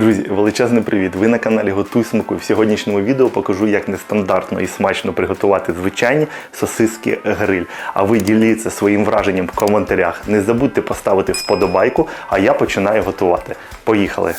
Друзі, величезний привіт! Ви на каналі Готуй Смаку. В сьогоднішньому відео покажу, як нестандартно і смачно приготувати звичайні сосиски гриль. А ви діліться своїм враженням в коментарях. Не забудьте поставити вподобайку, а я починаю готувати. Поїхали!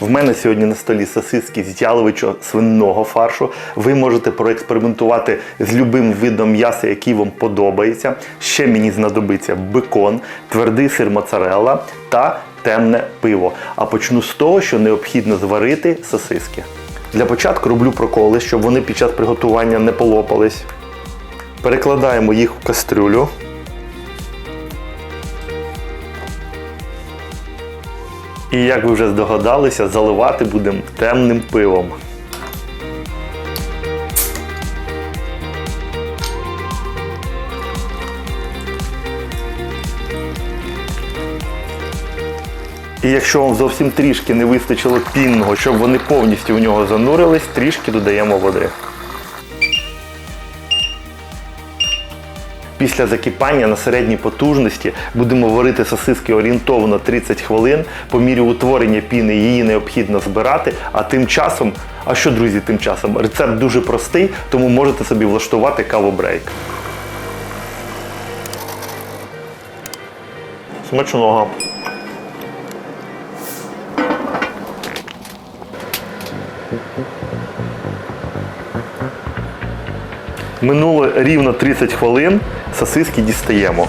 В мене сьогодні на столі сосиски з яловичого свинного фаршу. Ви можете проекспериментувати з любим видом м'яса, який вам подобається. Ще мені знадобиться бекон, твердий сир моцарелла та темне пиво. А почну з того, що необхідно зварити сосиски. Для початку роблю проколи, щоб вони під час приготування не полопались. Перекладаємо їх в кастрюлю. І як ви вже здогадалися, заливати будемо темним пивом. І якщо вам зовсім трішки не вистачило пінного, щоб вони повністю в нього занурились, трішки додаємо води. Після закипання на середній потужності будемо варити сосиски орієнтовно 30 хвилин. По мірі утворення піни її необхідно збирати. А тим часом, а що, друзі, тим часом? Рецепт дуже простий, тому можете собі влаштувати кавобрейк. Смачного. Минуло рівно 30 хвилин, сосиски дістаємо.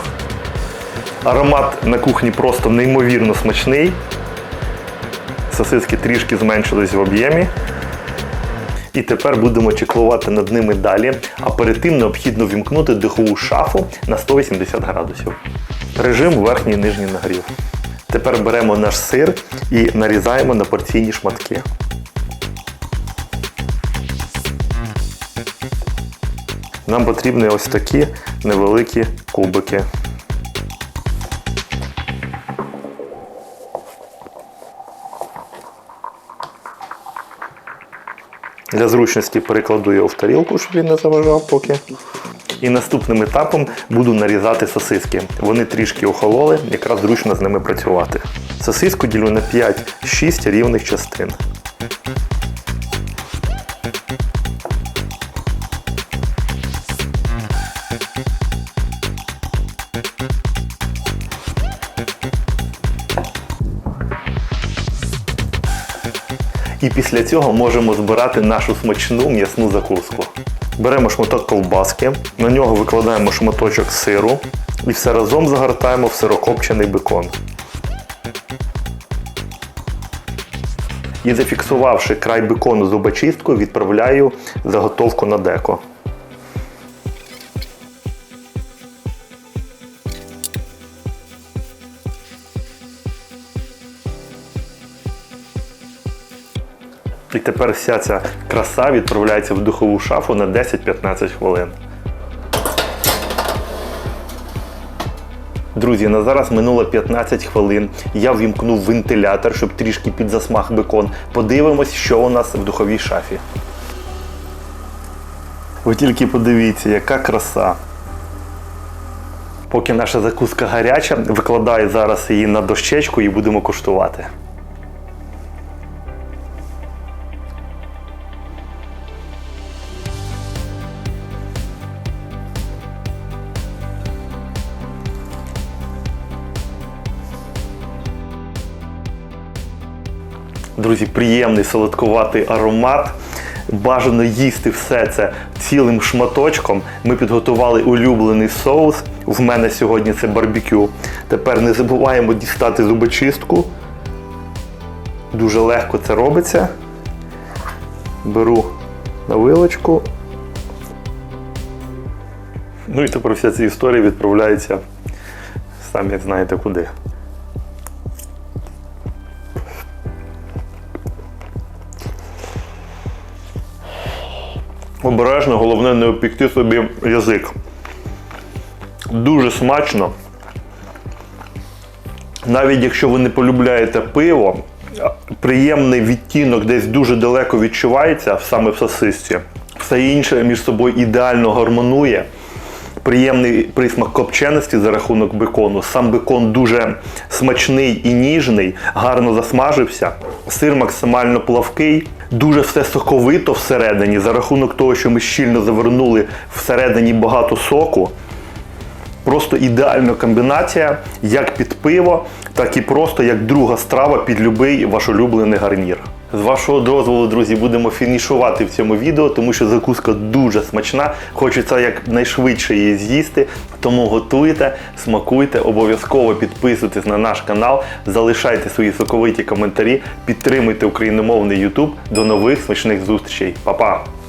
Аромат на кухні просто неймовірно смачний. Сосиски трішки зменшились в об'ємі. І тепер будемо чеклувати над ними далі. А перед тим необхідно вімкнути духову шафу на 180 градусів. Режим верхній нижній нагрів. Тепер беремо наш сир і нарізаємо на порційні шматки. Нам потрібні ось такі невеликі кубики. Для зручності перекладу його в тарілку, щоб він не заважав поки. І наступним етапом буду нарізати сосиски. Вони трішки охололи, якраз зручно з ними працювати. Сосиску ділю на 5-6 рівних частин. І після цього можемо збирати нашу смачну м'ясну закуску. Беремо шматок ковбаски, на нього викладаємо шматочок сиру і все разом загортаємо в сирокопчений бекон. І зафіксувавши край бекону зубочисткою, відправляю заготовку на деко. І тепер вся ця краса відправляється в духову шафу на 10-15 хвилин. Друзі, на зараз минуло 15 хвилин. Я ввімкнув вентилятор, щоб трішки підзасмаг бекон. Подивимось, що у нас в духовій шафі. Ви тільки подивіться, яка краса. Поки наша закуска гаряча, викладаю зараз її на дощечку і будемо куштувати. Друзі, приємний солодкуватий аромат. Бажано їсти все це цілим шматочком. Ми підготували улюблений соус. В мене сьогодні це барбекю. Тепер не забуваємо дістати зубочистку. Дуже легко це робиться. Беру на вилочку. Ну і тепер вся ця історія відправляється самі знаєте куди. Обережно, головне не опікти собі язик. Дуже смачно. Навіть якщо ви не полюбляєте пиво, приємний відтінок десь дуже далеко відчувається саме в сосисці. Все інше між собою ідеально гармонує. Приємний присмак копченості за рахунок бекону. Сам бекон дуже смачний і ніжний, гарно засмажився. Сир максимально плавкий, дуже все соковито всередині, за рахунок того, що ми щільно завернули всередині багато соку. Просто ідеальна комбінація як під пиво, так і просто як друга страва під будь-який ваш улюблений гарнір. З вашого дозволу, друзі, будемо фінішувати в цьому відео, тому що закуска дуже смачна. Хочеться якнайшвидше її з'їсти. Тому готуйте, смакуйте, обов'язково підписуйтесь на наш канал, залишайте свої соковиті коментарі, підтримуйте україномовний YouTube. До нових смачних зустрічей. Па-па!